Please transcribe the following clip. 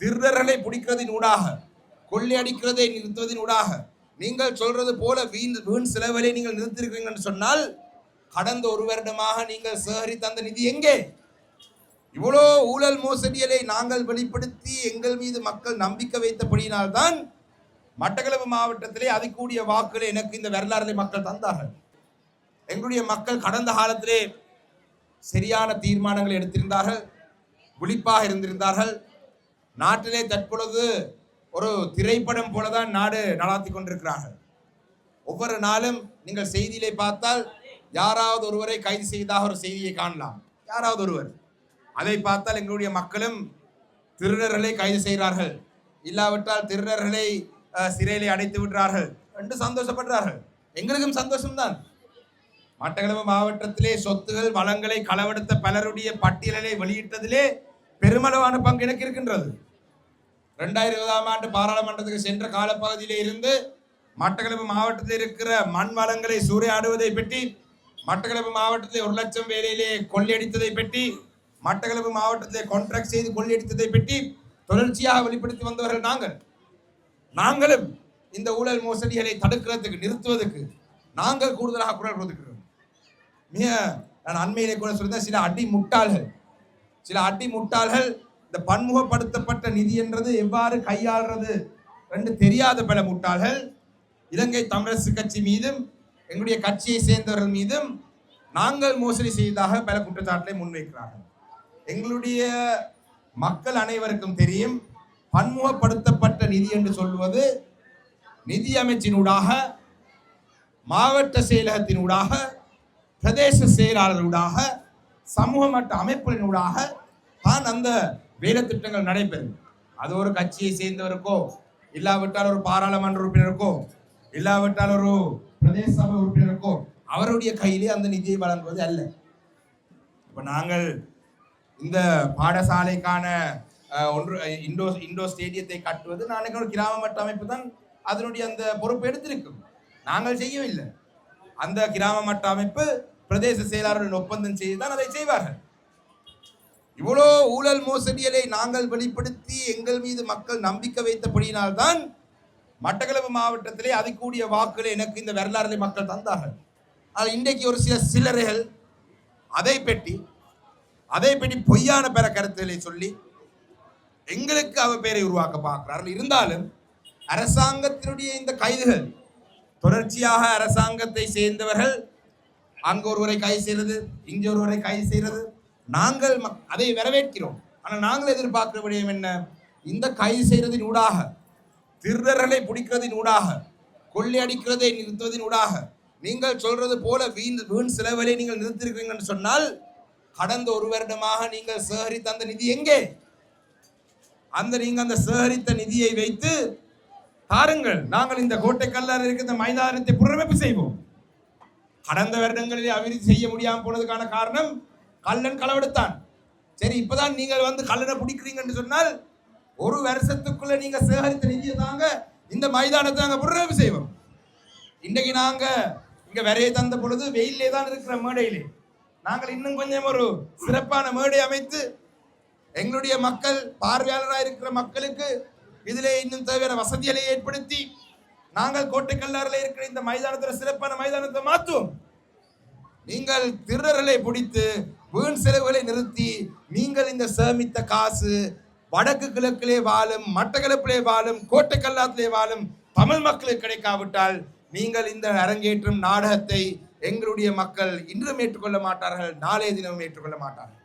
திருடர்களை பிடிக்கிறதின் ஊடாக கொள்ளையடிக்கிறதை நிறுத்துவதின் ஊடாக நீங்கள் சொல்றது போல வீண் வீண் செலவுகளை நீங்கள் நிறுத்திருக்கிறீங்கன்னு சொன்னால் கடந்த ஒரு வருடமாக நீங்கள் சேகரித்த அந்த நிதி எங்கே? இவ்வளோ ஊழல் மோசடிகளை நாங்கள் வெளிப்படுத்தி எங்கள் மீது மக்கள் நம்பிக்கை வைத்தபடியினால்தான் மட்டக்களப்பு மாவட்டத்திலே அதுக்கூடிய வாக்குகளை எனக்கு இந்த வரலாறுகளை மக்கள் தந்தார்கள். எங்களுடைய மக்கள் கடந்த காலத்திலே சரியான தீர்மானங்களை எடுத்திருந்தார்கள் விழிப்பாக இருந்திருந்தார்கள். நாட்டிலே தற்பொழுது ஒரு திரைப்படம் போலதான் நாடு நடாத்தி கொண்டிருக்கிறார்கள். ஒவ்வொரு நாளும் நீங்கள் செய்தியிலே பார்த்தால் யாராவது ஒருவரை கைது செய்ததாக ஒரு செய்தியை காணலாம். யாராவது ஒருவர். அதை பார்த்தால் எங்களுடைய மக்களும் திருடர்களை கைது செய்கிறார்கள். இல்லாவிட்டால் திருடர்களை சிறையிலே அடைத்து விடுறார்கள் என்று சந்தோஷப்படுறார்கள் எங்களுக்கும் சந்தோஷம்தான். மட்டக்களப்பு மாவட்டத்திலே சொத்துகள் வளங்களை களவெடுத்த பலருடைய பட்டியலை வெளியிட்டதிலே பெருமளவான பங்கு எனக்கு இருக்கின்றது. ரெண்டாயிரம் இருபதாம் ஆண்டு பாராளுமன்றத்துக்கு சென்ற காலப்பகுதியில் இருந்து மட்டக்களப்பு மாவட்டத்தில் இருக்கிற மண் வளங்களை சூறையாடுவதை பற்றி மட்டக்களப்பு மாவட்டத்தில் ஒரு லட்சம் வேலையிலே கொள்ளையடித்ததை பற்றி மட்டக்களப்பு மாவட்டத்தை கான்ட்ராக்ட் செய்து கொள்ளையடித்ததை பற்றி தொடர்ச்சியாக வெளிப்படுத்தி வந்தவர்கள் நாங்கள். நாங்களும் இந்த ஊழல் மோசடிகளை தடுக்கிறதுக்கு நிறுத்துவதற்கு நாங்கள் கூடுதலாக குரல் கொடுக்கிறோம். மிக நான் அண்மையிலே கூட சொல்லியிருந்தேன் சில அடி முட்டாள்கள் சில அடி முட்டாள்கள் இந்த பன்முகப்படுத்தப்பட்ட நிதி என்றது எவ்வாறு கையாளுறது என்று தெரியாத பல முட்டாள்கள். இலங்கை தமிழரசு கட்சி மீதும் எங்களுடைய கட்சியை சேர்ந்தவர்கள் மீதும் நாங்கள் மோசடி செய்ததாக பல குற்றச்சாட்டை முன்வைக்கிறார்கள். எங்களுடைய மக்கள் அனைவருக்கும் தெரியும் பன்முகப்படுத்தப்பட்ட நிதி என்று சொல்வது நிதி அமைச்சினூடாக மாவட்ட செயலகத்தினூடாக பிரதேச செயலாளர்களூடாக சமூக மட்ட அமைப்புகளினூடாக தான் அந்த வேலை திட்டங்கள் நடைபெறும். அது ஒரு கட்சியை சேர்ந்தவருக்கோ இல்லாவிட்டால் ஒரு பாராளுமன்ற உறுப்பினருக்கோ இல்லாவிட்டால் ஒரு பிரதேச சபை உறுப்பினருக்கோ அவருடைய கையிலே அந்த நிதியை வழங்குவது அல்ல. இப்போ நாங்கள் இந்த பாடசாலைக்கான ஒன்று இண்டோ இண்டோ ஸ்டேடியத்தை கட்டுவது நாளைக்கு ஒரு கிராம மட்ட அமைப்பு தான் அதனுடைய அந்த பொறுப்பு எடுத்திருக்கும். நாங்கள் செய்யவில்லை. அந்த கிராம மட்ட அமைப்பு பிரதேச செயலாளருடன் ஒப்பந்தம் செய்து தான் அதை செய்வார்கள். இவ்வளோ ஊழல் மோசடிகளை நாங்கள் வெளிப்படுத்தி எங்கள் மீது மக்கள் நம்பிக்கை வைத்தபடியினால்தான் மட்டக்களப்பு மாவட்டத்திலே அதிகூடிய வாக்குகளை எனக்கு இந்த வரலாறுகளை மக்கள் தந்தார்கள். ஆனால் இன்றைக்கு ஒரு சில சிலர்கள் அதை பெட்டி அதை பெட்டி பொய்யான பெற கருத்துக்களை சொல்லி எங்களுக்கு அவ பேரை உருவாக்க பார்க்கிறார்கள். இருந்தாலும் அரசாங்கத்தினுடைய இந்த கைதுகள் தொடர்ச்சியாக அரசாங்கத்தை சேர்ந்தவர்கள் அங்கு ஒருவரை கைது செய்கிறது இங்கே ஒருவரை கைது செய்கிறது நாங்கள் மக்- அதை வரவேற்கிறோம். ஆனால் நாங்கள் எதிர்பார்க்கிற விடயம் என்ன? இந்த கைது செய்கிறதின் ஊடாக திருடர்களை பிடிக்கிறதின் ஊடாக கொள்ளையடிக்கிறதை நிறுத்துவதின் ஊடாக நீங்கள் சொல்றது போல வீண் வீண் செலவுகளை நீங்கள் நிறுத்திருக்கிறீங்கன்னு சொன்னால் கடந்த ஒரு வருடமாக நீங்கள் சேகரித்த அந்த நிதி எங்கே? அந்த நீங்கள் அந்த சேகரித்த நிதியை வைத்து தாருங்கள் நாங்கள் இந்த கோட்டை இருக்கிற இந்த மைதானத்தை புனரமைப்பு செய்வோம். கடந்த வருடங்களில் அபிவிருத்தி செய்ய முடியாமல் போனதுக்கான காரணம் கல்லன் களவெடுத்தான். சரி இப்பதான் நீங்கள் வந்து கல்லனை பிடிக்கிறீங்கன்னு சொன்னால் ஒரு வருஷத்துக்குள்ள நீங்க சேகரித்த நிதியை தாங்க இந்த மைதானத்தை நாங்கள் புனரமைப்பு செய்வோம். இன்றைக்கு நாங்க இங்க விரைய தந்த பொழுது வெயிலே தான் இருக்கிற மேடையிலே. நாங்கள் இன்னும் கொஞ்சம் ஒரு சிறப்பான மேடை அமைத்து எங்களுடைய மக்கள் பார்வையாளராக இருக்கிற மக்களுக்கு இதிலே இன்னும் தேவையான வசதிகளை ஏற்படுத்தி நாங்கள் கோட்டைக்கல்லாரில் இருக்கிற இந்த மைதானத்தில் சிறப்பான மைதானத்தை மாற்றுவோம் நீங்கள் திருடர்களை பிடித்து வீண் செலவுகளை நிறுத்தி நீங்கள் இந்த சேமித்த காசு வடக்கு கிழக்கிலே வாழும் மட்டக்களப்பிலே வாழும் கோட்டைக்கல்லாத்திலே வாழும் தமிழ் மக்களுக்கு கிடைக்காவிட்டால் நீங்கள் இந்த அரங்கேற்றும் நாடகத்தை எங்களுடைய மக்கள் இன்றும் ஏற்றுக்கொள்ள மாட்டார்கள் நாளைய தினமும் ஏற்றுக்கொள்ள மாட்டார்கள்.